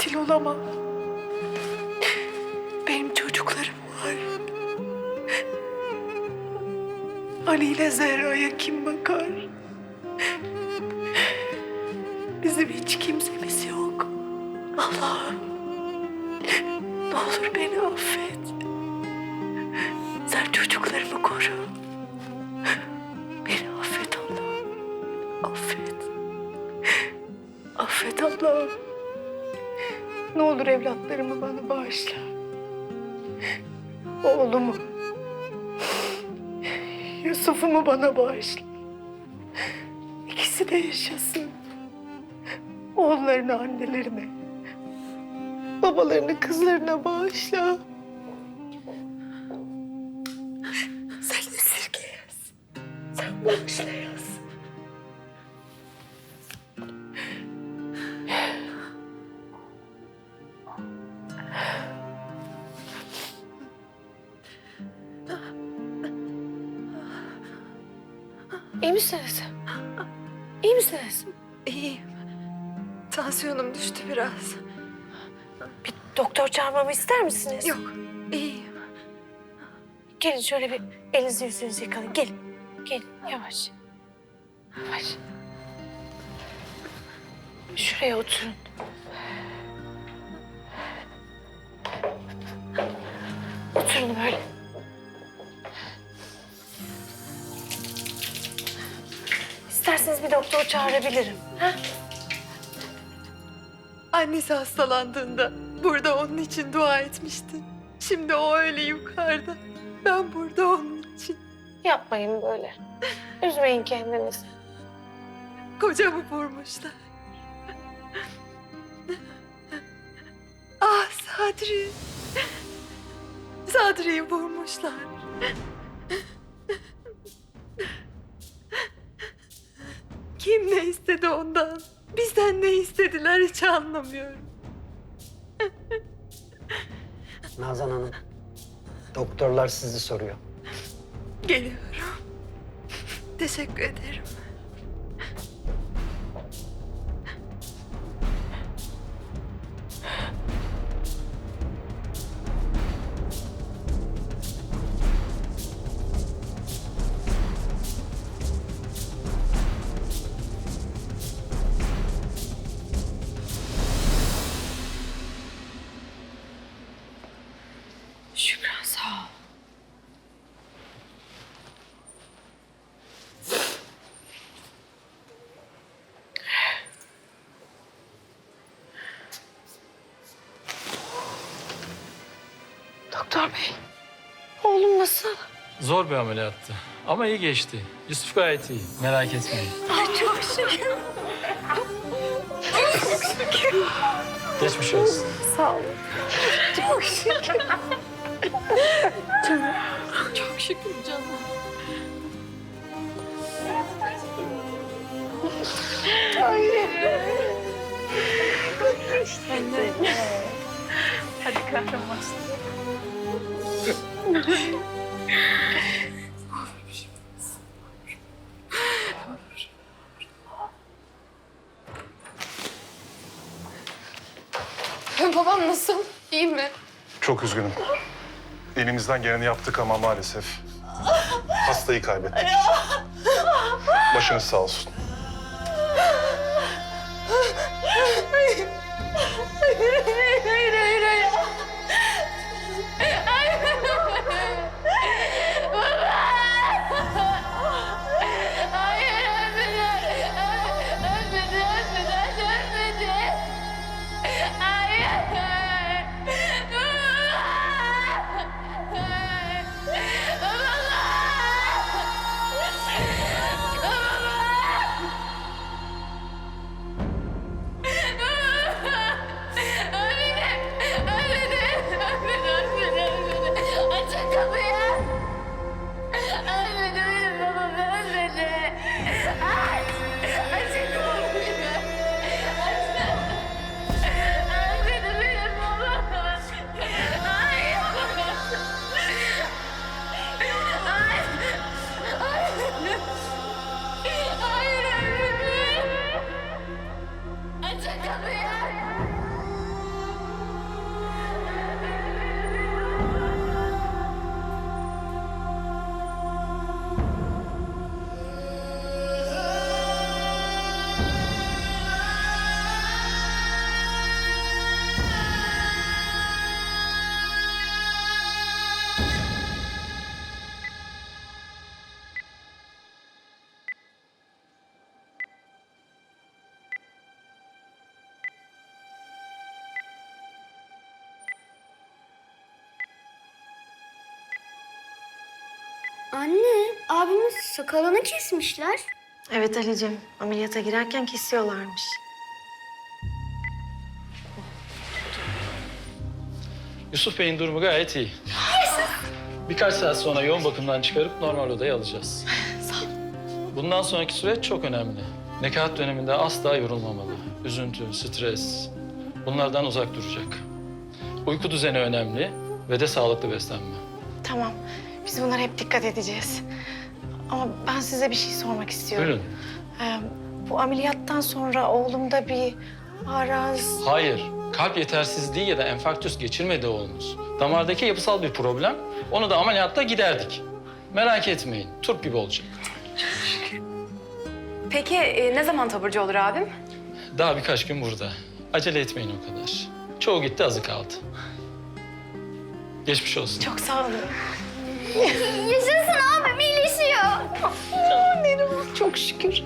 katil olamam. Benim çocuklarım var. Ali ile Zehra'ya kim bakar? Bizim hiç kimsemiz yok. Allah'ım. Ne olur beni affet. Sen çocuklarımı koru. Evlatlarımı bana bağışla. Oğlumu. Yusuf'umu bana bağışla. İkisi de yaşasın. Oğullarını annelerine. Babalarını kızlarına bağışla. Sen esirgeyesin. Sen bağışlayasın. İyiyim. Tansiyonum düştü biraz. Bir doktor çağırmamı ister misiniz? Yok, iyiyim. Gelin şöyle bir elinizi yüzünüzü yıkayın. Gelin. Gelin yavaş. Yavaş. Şuraya oturun. İsterseniz bir doktor çağırabilirim. Ha? Annesi hastalandığında burada onun için dua etmiştin. Şimdi o öyle yukarıda. Ben burada onun için. Yapmayın böyle. Üzmeyin kendinizi. Kocamı vurmuşlar. Ah Sadri. Sadri'yi vurmuşlar. Kim ne istedi ondan? Bizden ne istediler hiç anlamıyorum. Nazan Hanım, doktorlar sizi soruyor. Geliyorum. Teşekkür ederim. Şükran sağ ol. Doktor bey, oğlum nasıl? Zor bir ameliyattı ama iyi geçti. Yusuf gayet iyi, merak etmeyin. Ay çok şükür. Geçmiş olsun. Sağ olun. Çok şükür. Çok şükür canım. Babam nasıl? İyi mi? Çok üzgünüm. Elimizden geleni yaptık ama maalesef hastayı kaybettik. Başınız sağ olsun. Anne, abimin sakalını kesmişler. Evet Ali'cim ameliyata girerken kesiyorlarmış. Yusuf Bey'in durumu gayet iyi. Birkaç saat sonra yoğun bakımdan çıkarıp normal odaya alacağız. Bundan sonraki süreç çok önemli. Nekaat döneminde asla yorulmamalı. Üzüntü, stres bunlardan uzak duracak. Uyku düzeni önemli ve de sağlıklı beslenme. Tamam biz bunlara hep dikkat edeceğiz. Ama ben size bir şey sormak istiyorum. Buyurun. Ee, bu ameliyattan sonra oğlumda bir araz... Hayır, kalp yetersizliği ya da enfarktüs geçirmedi oğlumuz. Damardaki yapısal bir problem. Onu da ameliyatla giderdik. Merak etmeyin, turp gibi olacak. Peki e, ne zaman taburcu olur abim? Daha birkaç gün burada. Acele etmeyin o kadar. Çoğu gitti, azı kaldı. Geçmiş olsun. Çok sağ olun. Yaşasın abim iyileşiyor. Çok şükür.